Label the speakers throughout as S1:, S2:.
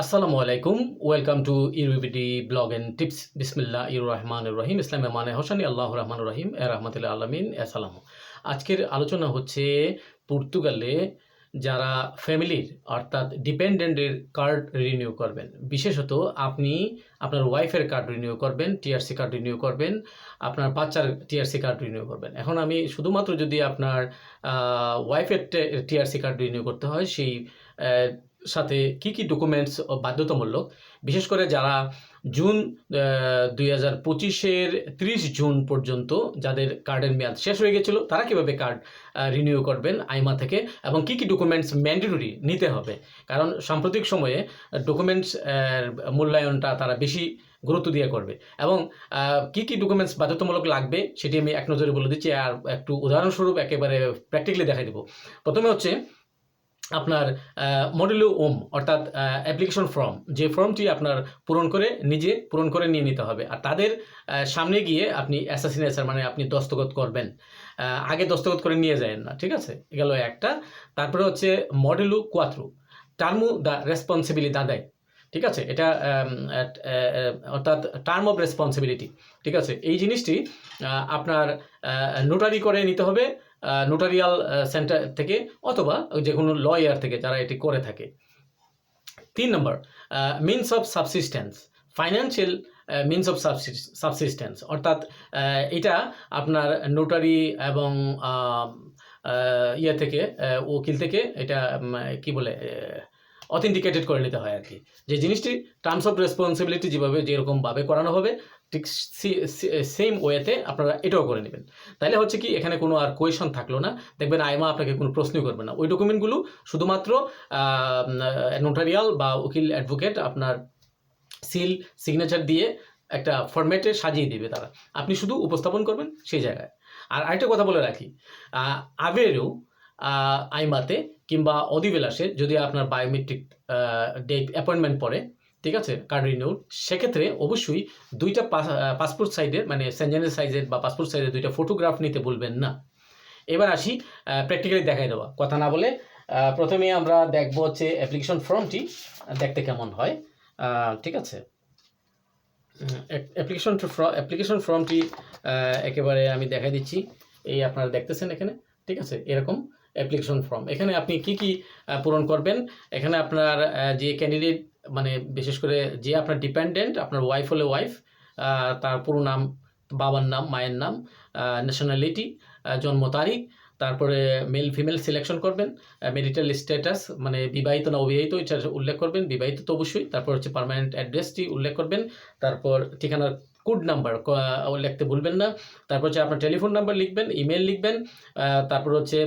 S1: আসসালামু আলাইকুম, welcome to UBD blog and tips. বিসমিল্লাহ ইউর রহমান রহিম ইসলামে মানে হোসানি আল্লাহ রহমান রহিম। এ রহমতুল্লাহ আলমিন। আসসালাম আজকের আলোচনা হচ্ছে পর্তুগালে যারা ফ্যামিলির অর্থাৎ ডিপেন্ডেন্টের কার্ড রিনিউ করবেন। বিশেষত আপনি আপনার ওয়াইফের কার্ড রিনিউ করবেন, টিআরসি কার্ড রিনিউ করবেন, আপনার বাচ্চার টিআরসি কার্ড রিনিউ করবেন। এখন আমি শুধুমাত্র যদি আপনার ওয়াইফের টিআরসি কার্ড রিনিউ করতে হয়, সেই সাথে কি কি ডকুমেন্টস বাধ্যতামূলক? বিশেষ করে যারা জুন দুই হাজার পঁচিশের ত্রিশ জুন পর্যন্ত যাদের কার্ডের মেয়াদ শেষ হয়ে গেছিল, তারা কীভাবে কার্ড রিনিউ করবেন আইমা থেকে? এবং কি কি ডকুমেন্টস ম্যান্ডেটরি নিতে হবে? কারণ সাম্প্রতিক সময়ে ডকুমেন্টস মূল্যায়নটা তারা বেশি গুরুত্ব দিয়ে করবে। এবং কি কি ডকুমেন্টস বাধ্যতামূলক লাগবে সেটি আমি এক নজরে বলে দিচ্ছি। আর একটু উদাহরণস্বরূপ একেবারে প্র্যাকটিক্যালি দেখাই দেবো। প্রথমে হচ্ছে আপনার মডেলো ওম অর্থাৎ অ্যাপ্লিকেশন ফর্ম যে ফর্মটি আপনার পূরণ করে নিজে পূরণ করে নিয়ে নিতে হবে। আর তাদের সামনে গিয়ে আপনি অ্যাসাসিনেশন মানে আপনি দস্তখত করবেন। আগে দস্তখত করে নিয়ে যায় না, ঠিক আছে? গেল একটা। তারপরে হচ্ছে মডেলু কোয়াত্রু টার্মু দ্য রেসপন্সিবিলিটি দাদাই ঠিক আছে? এটা অর্থাৎ টার্ম অফ রেসপন্সিবিলিটি ঠিক আছে? এই জিনিসটি আপনার নোটারি করে নিতে হবে। নোটারিয়াল সেন্টার থেকে অথবা যে কোনো লয়ার থেকে যারা এটি করে থাকে। তিন নম্বর means of subsistence financial means of subsistence অর্থাৎ এটা আপনার নোটারি এবং ইয়ে থেকে উকিল থেকে এটা কি বলে অথেন্টিকেটেড করে নিতে হয় আর কি। যে জিনিসটি টার্মস অফ রেসপন্সিবিলিটি যেভাবে, যেরকমভাবে করানো হবে ঠিক সেম ওয়েতে আপনারা এটাও করে নেবেন। তাহলে হচ্ছে কি, এখানে কোনো আর কোয়েশন থাকল না। দেখবেন আইমা আপনাকে কোনো প্রশ্নই করবে না। ওই ডকুমেন্টগুলো শুধুমাত্র নোটারিয়াল বা উকিল অ্যাডভোকেট আপনার সিল সিগনেচার দিয়ে একটা ফরম্যাটে সাজিয়ে দেবে তারা। আপনি শুধু উপস্থাপন করবেন সেই জায়গায়। আর আরেকটা কথা বলে রাখি আবেরও আইমাতে কিংবা অদিবেলাসে যদি আপনার বায়োমেট্রিক ডেট অ্যাপয়েন্টমেন্ট পড়ে ঠিক আছে কার্ড রিনিউর সেক্ষেত্রে অবশ্যই দুইটা পাসপোর্ট সাইজের মানে সেঞ্জেনের সাইজের বা পাসপোর্ট সাইজের দুইটা ফটোগ্রাফ নিতে বলবেন না। এবার আসি প্র্যাকটিক্যালি দেখাই দেওয়া কথা না বলে প্রথমে আমরা দেখব হচ্ছে অ্যাপ্লিকেশন ফর্মটি দেখতে কেমন হয়। ঠিক আছে। অ্যাপ্লিকেশন অ্যাপ্লিকেশন ফর্মটি একেবারে আমি দেখাই দিচ্ছি। এই আপনারা দেখতেছেন এখানে, ঠিক আছে? এরকম অ্যাপ্লিকেশন ফর্ম এখানে আপনি কি কি পূরণ করবেন? এখানে আপনার যে ক্যান্ডিডেট মানে বিশেষ করে যে আপনার ডিপেন্ডেন্ট আপনার ওয়াইফ হলে ওয়াইফ তার পুরো নাম, বাবার নাম, মায়ের নাম ন্যাশনালিটি জন্ম তারিখ, তারপরে মেল ফিমেল সিলেকশন করবেন মেরিটাল স্ট্যাটাস মানে বিবাহিত না অবিবাহিত, এটা উল্লেখ করবেন, বিবাহিত তো অবশ্যই, তারপর হচ্ছে পার্মানেন্ট অ্যাড্রেসটি উল্লেখ করবেন, তারপর ঠিকানার কোড নাম্বার লিখতে ভুলবেন না, তারপর হচ্ছে আপনার টেলিফোন নাম্বার লিখবেন ইমেল লিখবেন তারপর হচ্ছে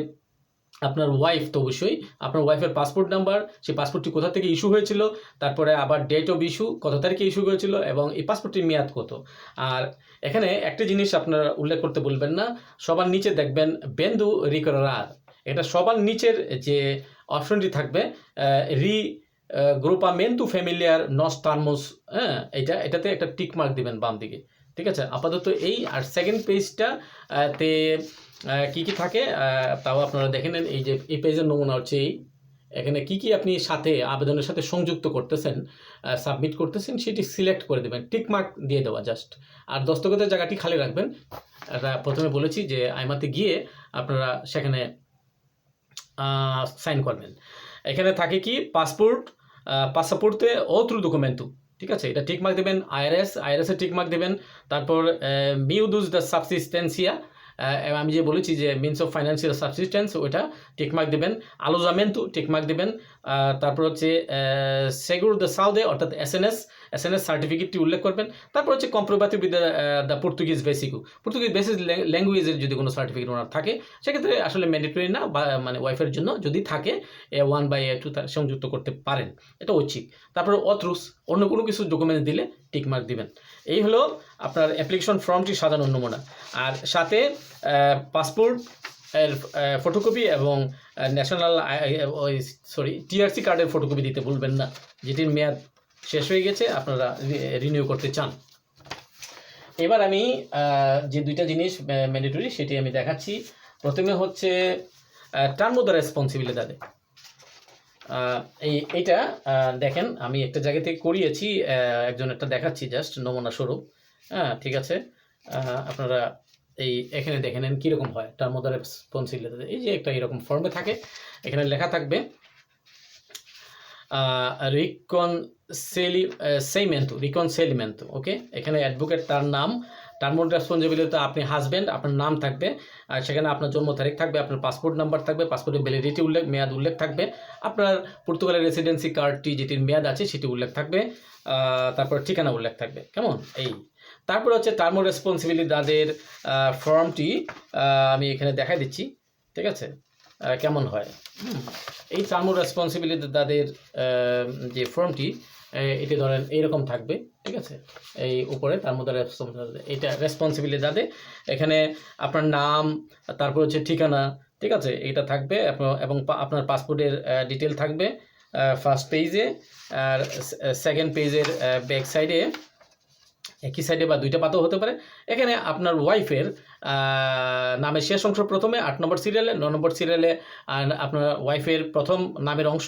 S1: আপনার ওয়াইফ তো অবশ্যই। আপনার ওয়াইফের পাসপোর্ট নাম্বার সেই পাসপোর্টটি কোথা থেকে ইস্যু হয়েছিল, তারপরে আবার ডেট অফ ইস্যু কত তারিখে ইস্যু হয়েছিল, এবং এই পাসপোর্টটির মেয়াদ কত। আর এখানে একটা জিনিস আপনারা উল্লেখ করতে বলবেন না, সবার নিচে দেখবেন বেন্দু রিকরার। এটা সবার নিচের যে অপশনটি থাকবে রি গ্রুপামেন্টু ফ্যামিলিয়ার নস টার্মোস হ্যাঁ এটা, এটাতে একটা টিক মার্ক দিবেন বাম দিকে ঠিক আছে? আপাতত এই, আর সেকেন্ড পেজটা তে কি কি থাকে? তাও আপনারা দেখে নেন। এই যে, এই পেজের নমুনা হচ্ছে এই। এখানে কি কি আপনি সাথে, আবেদনের সাথে সংযুক্ত করতেছেন সাবমিট করতেছেন, সেটি সিলেক্ট করে দেবেন। টিক মার্ক দিয়ে দেওয়া জাস্ট আর দস্তখতের জায়গাটি খালি রাখবেন। এটা প্রথমে বলেছি যে, আইমাতে গিয়ে আপনারা সেখানে সাইন করবেন। এখানে থাকে কি পাসপোর্ট পাসপোর্টে অথ্রু ডকুমেন্টু ঠিক আছে? এটা টিক মার্ক দেবেন আইআরএস আইআরএসে টিক মার্ক দেবেন। তারপর মিউদুজ দ্য সাবসিস্টেন্সিয়া আমি যে বলেছি যে মিনস অফ ফাইন্যান্সিয়াল সাবসিস্টেন্স ওইটা টেকমার্ক দেবেন আলোজামেন্টু টেকমার্ক দেবেন তারপর হচ্ছে সেগুর দ্য সাউদে অর্থাৎ S N S S N S সার্টিফিকেটটি উল্লেখ করবেন, তারপর হচ্ছে কম্প্রোবাতি উইথ দ্য পর্তুগিজ বেসিকু পর্তুগিজ বেসিস ল্যাঙ্গুয়েজের যদি কোনো সার্টিফিকেট ওনার থাকে, সেক্ষেত্রে আসলে ম্যান্ডেটরি না, বা মানে ওয়াইফের জন্য যদি থাকে, A one by A two তার সংযুক্ত করতে পারেন, এটা ঐচ্ছিক। তারপর অথরুস অন্য কোনো কিছু ডকুমেন্টস দিলে টিকমার্ক দিবেন। এই হলো আপনার অ্যাপ্লিকেশন ফর্মটি সাজানোর নমুনা। আর সাথে পাসপোর্ট এর ফটোকপি এবং ন্যাশনাল ওই সরি টিআরসি কার্ডের ফটোকপি দিতে ভুলবেন না। যেটির মেয়াদ শেষ হয়ে গেছে, আপনারা রিনিউ করতে চান। এবার আমি যে দুইটা জিনিস ম্যান্ডেটরি সেটি আমি দেখাচ্ছি। প্রথমে হচ্ছে টার্ম দ্য রেসপন্সিবিলিটি এইটা দেখেন, আমি একটা জায়গা থেকে করিয়েছি একজন একটা দেখাচ্ছি, জাস্ট নমুনা স্বরূপ। হ্যাঁ ঠিক আছে? আপনারা এই এখানে দেখে নেন কীরকম হয়। তার মধ্যে রেসপন্সিবিলিটি এই যে একটা এরকম ফর্মে থাকে, এখানে লেখা থাকবে রিকনসেলি সেইমেন্টু রিকনসেলিমেন্টু ওকে এখানে অ্যাডভোকেট তার নাম টার্ম রেসপন্সিবিলিটি আপনি হাজব্যান্ড আপনার নাম থাকবে আর সেখানে আপনার জন্ম তারিখ থাকবে আপনার পাসপোর্ট নাম্বার থাকবে পাসপোর্টের ভ্যালিডিটি উল্লেখ মেয়াদ উল্লেখ থাকবে আপনার পর্তুগালের রেসিডেন্সি কার্ডটি যেটির মেয়াদ আছে সেটি উল্লেখ থাকবে তারপর ঠিকানা উল্লেখ থাকবে কেমন? এই। তারপর হচ্ছে টার্ম রেসপন্সিবিলিটি তাদের ফর্মটি আমি এখানে দেখাই দিচ্ছি ঠিক আছে? কেমন হয়? এই টার্ম রেসপন্সিবিলিটি আহ, যে ফর্মটি এটি ধরেন এইরকম থাকবে, ঠিক আছে? এই উপরে, তার মধ্যে এটা রেসপন্সিবিলিটি যাতে এখানে আপনার নাম, তারপর হচ্ছে ঠিকানা, ঠিক আছে? এটা থাকবে এবং আপনার পাসপোর্টের ডিটেল থাকবে ফার্স্ট পেজে আর সেকেন্ড পেজের ব্যাক সাইডে একই সাইডে বা দুইটা পাতাও হতে পারে। এখানে আপনার ওয়াইফের নামের শেষ অংশ প্রথমে, আট নম্বর সিরিয়ালে ন নম্বর সিরিয়ালে আপনার ওয়াইফের প্রথম নামের অংশ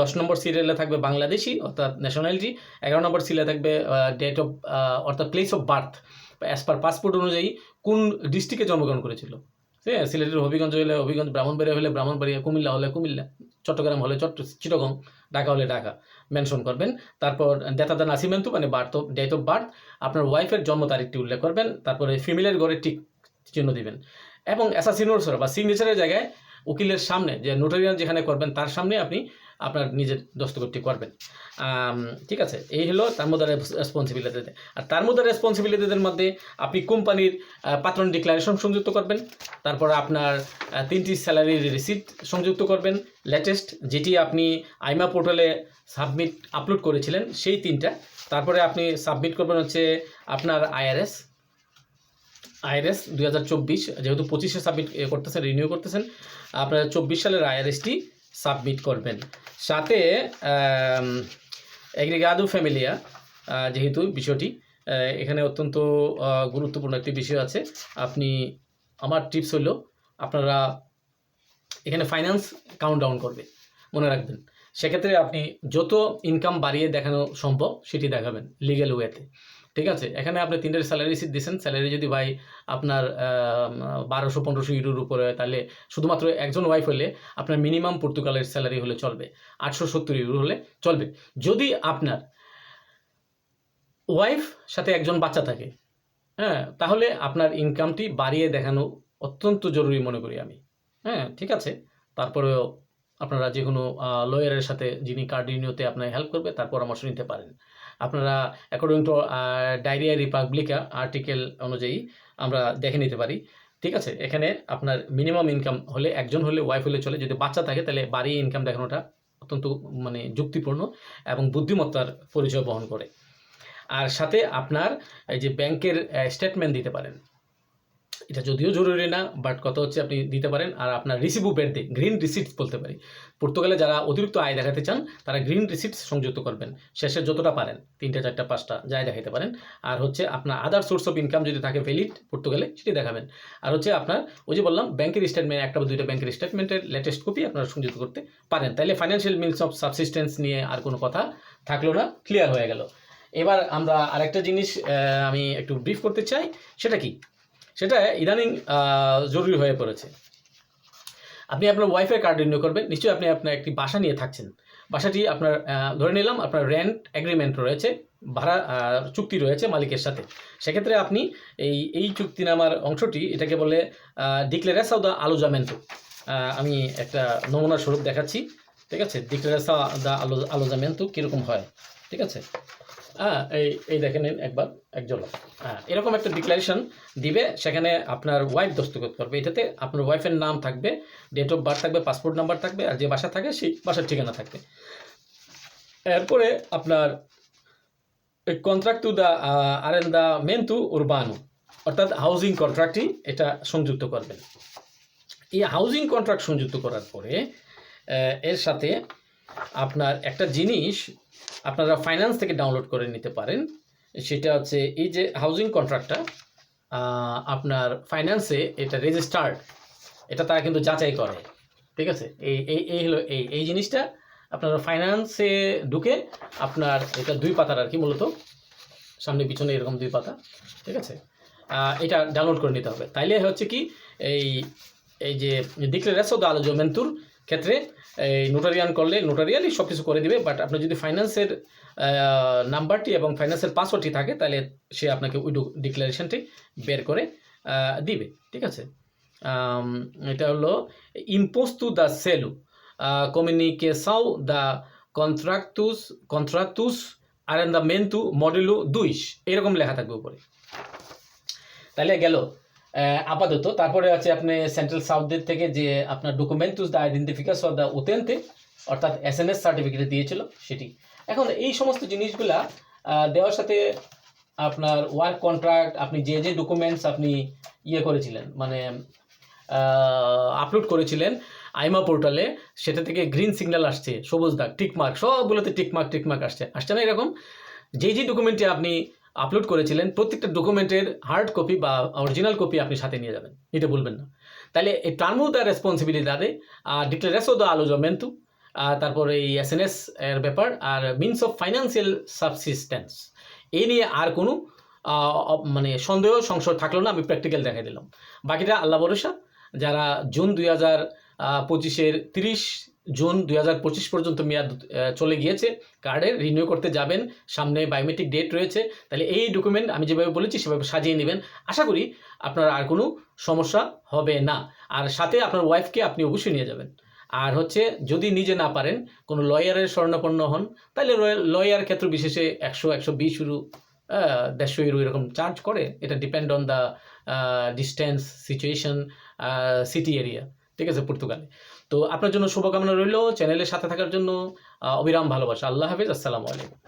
S1: দশ নম্বর সিরিয়ালে থাকবে বাংলাদেশি, অর্থাৎ ন্যাশনালিটি এগারো নম্বর সিরিয়ালে থাকবে ডেট অফ অর্থাৎ place of birth as per passport অনুযায়ী কোন ডিস্ট্রিক্টে জন্মগ্রহণ করেছিল? আছে সিলেটের হবিগঞ্জ হলে হবিগঞ্জ, ব্রাহ্মণবাড়িয়া হলে ব্রাহ্মণবাড়িয়া, কুমিল্লা হলে কুমিল্লা, চট্টগ্রাম হলে চট্ট, চিটগং, ঢাকা হলে ঢাকা মেনশন করবেন। তারপর ডেটা নাসিমেন্তু মানে বার্থ ডেট অফ বার্থ, আপনার ওয়াইফের জন্ম তারিখটি উল্লেখ করবেন। তারপরে ফিমেলের ঘরে টিক চিহ্ন দিবেন। এবং অ্যাসাসিনোর বা সিগনেচারের জায়গায় উকিলের সামনে যে নোটারিয়াল যেখানে করবেন, তার সামনে আপনি আপনার নিজের দস্তখতটি করবেন। ঠিক আছে? এই হলো তার মধ্যে রেসপন্সিবিলিটি আর তার মধ্যে রেসপন্সিবিলিটিদের মধ্যে আপনি কোম্পানির পাত্রন ডিক্লারেশন সংযুক্ত করবেন। তারপর আপনার তিনটি স্যালারির রিসিপ্ট সংযুক্ত করবেন। লেটেস্ট যেটি আপনি আইমা পোর্টালে সাবমিট আপলোড করেছিলেন, সেই তিনটা। তারপরে আপনি সাবমিট করবেন হচ্ছে আপনার আইআরএস আইআরএস চব্বিশ, যেহেতু পঁচিশে সাবমিট করতেছেন রিনিউ করতেছেন, আপনার চব্বিশ সালের আইআরএসটি সাবমিট করবেন। সাথে এগ্রিগাদু ফ্যামিলিয়া যেহেতু বিষয়টি এখানে অত্যন্ত গুরুত্বপূর্ণ একটি বিষয় আছে। আপনি, আমার টিপস হলো, আপনারা এখানে ফাইন্যান্স কাউন্ট ডাউন করবে মনে রাখবেন। সেক্ষেত্রে আপনি যত ইনকাম বাড়িয়ে দেখানো সম্ভব সেটি দেখাবেন লিগ্যাল ওয়েতে ঠিক আছে? এখানে আপনি তিনটের স্যালারি সিট দিচ্ছেন স্যালারি যদি ভাই আপনার বারোশো পনেরোশো ইউরোর উপরে হয়, তাহলে শুধুমাত্র একজন ওয়াইফ হলে আপনার মিনিমাম পর্তুগালের স্যালারি হলে চলবে। আটশো সত্তর ইউরো হলে চলবে। যদি আপনার ওয়াইফ সাথে একজন বাচ্চা থাকে হ্যাঁ তাহলে আপনার ইনকামটি বাড়িয়ে দেখানো অত্যন্ত জরুরি মনে করি আমি। হ্যাঁ ঠিক আছে? তারপরেও আপনারা যে কোনো লয়ারের সাথে যিনি কার্ডিনিওতে আপনার হেল্প করবে, তার পরামর্শ নিতে পারেন। আপনারা অ্যাকর্ডিং টু ডায়রিয়া রিপাবলিকা আর্টিকেল অনুযায়ী আমরা দেখে নিতে পারি। ঠিক আছে? এখানে আপনার মিনিমাম ইনকাম হলে, একজন হলে ওয়াইফ হলে চলে। যদি বাচ্চা থাকে, তাহলে বাড়িয়ে ইনকাম দেখানোটা অত্যন্ত মানে যুক্তিপূর্ণ এবং বুদ্ধিমত্তার পরিচয় বহন করে। আর সাথে আপনার এই যে ব্যাংকের স্টেটমেন্ট দিতে পারেন। এটা যদিও জরুরি না বাট কত হচ্ছে আপনি দিতে পারেন আর আপনার রিসিভু বেরতে গ্রিন রিসিপ্টস বলতে পারি। পর্তুগালে যারা অতিরিক্ত আয় দেখাতে চান, তারা গ্রিন রিসিপ্টস সংযুক্ত করবেন। শেষে যতটা পারেন, তিনটা, চারটা, পাঁচটা যাই দেখাতে পারেন। আর হচ্ছে আপনার আদার সোর্স অফ ইনকাম যদি থাকে ভ্যালিড পর্তুগালে, সেটি দেখাবেন। আর হচ্ছে আপনার ওই যে বললাম ব্যাংকের স্টেটমেন্ট একটা বা দুইটা ব্যাংকের স্টেটমেন্টের লেটেস্ট কপি আপনারা সংযুক্ত করতে পারেন। তাহলে ফাইন্যান্সিয়াল মিনস অফ সাবসিস্টেন্স নিয়ে আর কোনো কথা থাকল না ক্লিয়ার হয়ে গেল। এবার আমরা আরেকটা জিনিস আমি একটু ব্রিফ করতে চাই, সেটা কি? সেটা ইদানিং জরুরি হয়ে পড়েছে। আপনি আপনার ওয়াইফাই কার্ড রিনিউ করবেন। নিশ্চয়ই আপনি আপনার একটি বাসা নিয়ে থাকছেন। বাসাটি আপনার ধরে নিলাম আপনার রেন্ট এগ্রিমেন্ট রয়েছে, ভাড়া চুক্তি রয়েছে মালিকের সাথে। সেক্ষেত্রে আপনি এই এই চুক্তিনামার অংশটি এটাকে বলে ডিক্লেরেসা দা আলোজামেন্টো আমি একটা নমুনা স্বরূপ দেখাচ্ছি। ঠিক আছে? ডিক্লেরেসা দা আলো আলোজামেন্টো কীরকম হয়? ঠিক আছে? হ্যাঁ এই এই দেখে নিন একবার, এক ঝলক হ্যাঁ এরকম একটা ডিক্লারেশন দিবে, সেখানে আপনার ওয়াইফ দস্তখত করবে। এটাতে আপনার ওয়াইফের নাম থাকবে ডেট অফ বার্থ থাকবে পাসপোর্ট নাম্বার থাকবে, আর যে বাসা থাকে সেই বাসার ঠিকানা থাকবে। এরপরে আপনার কন্ট্রাক্ট টু দ্য আরেন্দা মেন্টু উরবানু অর্থাৎ হাউজিং কন্ট্রাক্টই এটা সংযুক্ত করবেন। এই হাউজিং কন্ট্রাক্ট সংযুক্ত করার পরে এর সাথে আপনার একটা জিনিস আপনারা ফাইন্যান্স থেকে ডাউনলোড করে নিতে পারেন। সেটা হচ্ছে এই যে হাউজিং কন্ট্রাক্টটা আপনার ফাইন্যান্সে এটা রেজিস্টার্ড এটা তারা কিন্তু যাচাই করে, ঠিক আছে? এই এই এই হলো এই এই জিনিসটা আপনারা ফাইন্যান্সে ঢুকে আপনার এটা দুই পাতার আর কি মূলত, সামনে পিছনে এরকম দুই পাতা, ঠিক আছে? এটা ডাউনলোড করে নিতে হবে। তাইলে হচ্ছে কি এই এই যে ডিক্লারেশন দা আলো মেন্তুর ক্ষেত্রে, এই নোটারিয়ান করলে নোটারিয়ানই সব কিছু করে দিবে বাট আপনার যদি ফাইন্যান্সের নাম্বারটি এবং ফাইন্যান্সের পাসওয়ার্ডটি থাকে, তাহলে সে আপনাকে ওই ডিক্লারেশনটি বের করে দিবে, ঠিক আছে? এটা হলো ইম্পোস্টু দ্য সেলু কমিউনিকেসাও দ্য কন্ট্রাক্তুস কন্ট্রাক্তুস আরেন্দামেন্টু মডেলু দুইশ এরকম লেখা থাকবে উপরে। তাহলে গেল আপাতত। তারপরে আছে আপনি সেন্ট্রাল সাউথের থেকে যে আপনার ডকুমেন্টুস দ্য আইডেন্টিফিকেশন অফ দ্য ওতেন্তে অর্থাৎ এস এন এস সার্টিফিকেট দিয়েছিল সেটি। এখন এই সমস্ত জিনিসগুলা দেওয়ার সাথে আপনার ওয়ার্ক কন্ট্রাক্ট আপনি যে যে ডকুমেন্টস আপনি ইয়ে করেছিলেন মানে আপলোড করেছিলেন আইমা পোর্টালে, সেটা থেকে গ্রিন সিগন্যাল আসছে, সবুজ দাগ টিকমার্ক সবগুলোতে টিকমার্ক টিকমার্ক আসছে। আসছে না এরকম? যে যে ডকুমেন্টে আপনি আপলোড করেছিলেন, প্রত্যেকটা ডকুমেন্টের হার্ড কপি বা অরিজিনাল কপি আপনি সাথে নিয়ে যাবেন। এটা বলবেন না। তাহলে এই টার্মও দ্য রেসপন্সিবিলিটি ডিক্লারেসও দ্য আলোজমেন্টু তারপরে এই এস এন এস এর ব্যাপার, আর মিনস অফ ফাইন্যান্সিয়াল সাবসিস্টেন্স এই নিয়ে আর কোনো মানে সন্দেহ, সংশয় থাকল না, আমি প্র্যাকটিক্যাল দেখাই দিলাম। বাকিটা আল্লাহ ভরসা, যারা জুন দুই হাজার পঁচিশের তিরিশ জুন দুই হাজার পঁচিশ পর্যন্ত মেয়াদ চলে গিয়েছে। কার্ডের রিনিউ করতে যাবেন। সামনে বায়োমেট্রিক ডেট রয়েছে। তাহলে এই ডকুমেন্ট আমি যেভাবে বলেছি, সেভাবে সাজিয়ে নেবেন। আশা করি আপনার আর কোনো সমস্যা হবে না। আর সাথে আপনার ওয়াইফকে আপনি অবশ্যই নিয়ে যাবেন। আর হচ্ছে, যদি নিজে না পারেন, কোনো লয়ারের স্বর্ণাপন্ন হন, তাহলে লয়ার ক্ষেত্র বিশেষে একশো একশো বিশ ইউরো দেড়শো ইউরো এরকম চার্জ করে। এটা depend on the distance situation city area ঠিক আছে, পর্তুগালে। তো আপনার জন্য শুভকামনা রইল চ্যানেলের সাথে থাকার জন্য অবিরাম ভালোবাসা। আল্লাহ হাফিজ, আসসালামু আলাইকুম।